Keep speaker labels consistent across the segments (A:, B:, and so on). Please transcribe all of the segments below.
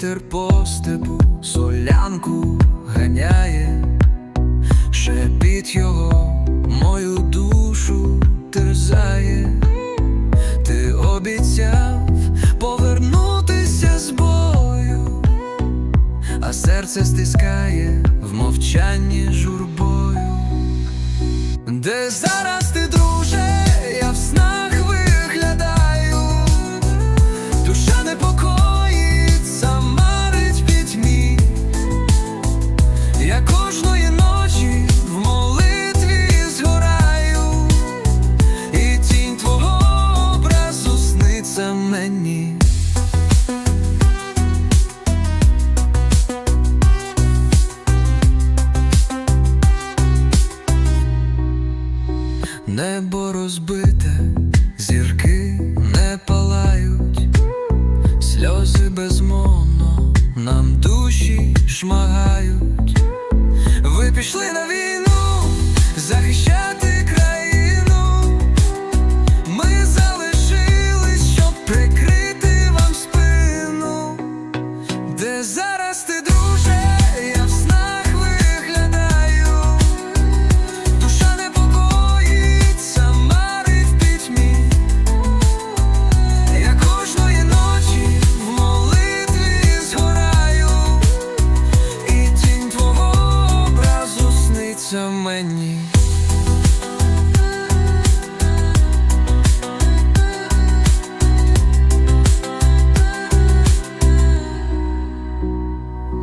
A: вітер по степу солянку ганяє, шепіт його мою душу терзає, ти обіцяв повернутися з бою, а серце стискає в мовчанні журбою. Де зараз Небо розбите, зірки не палають, сльози безмовно нам душі шмагають. Ви пішли на війну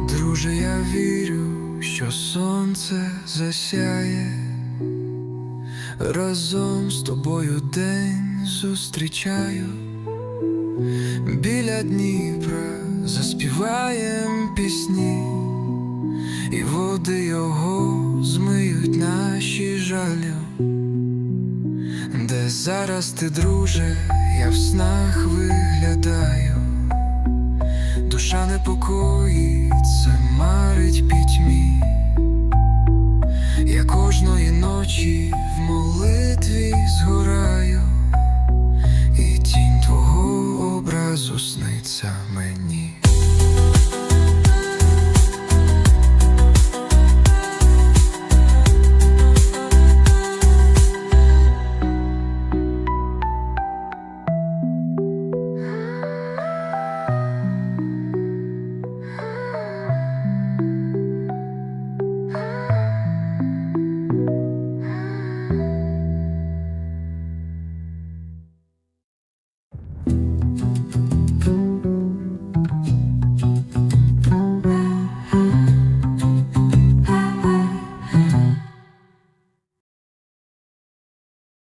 A: Друже, я вірю, що сонце засяє, разом з тобою день зустрічаю, біля Дніпра заспіваєм пісні, і води його наші жалю. Де зараз ти, друже, я в снах виглядаю. Душа непокоїться, марить пітьмі. Я кожної ночі в молитві згораю, і тінь твого образу сниться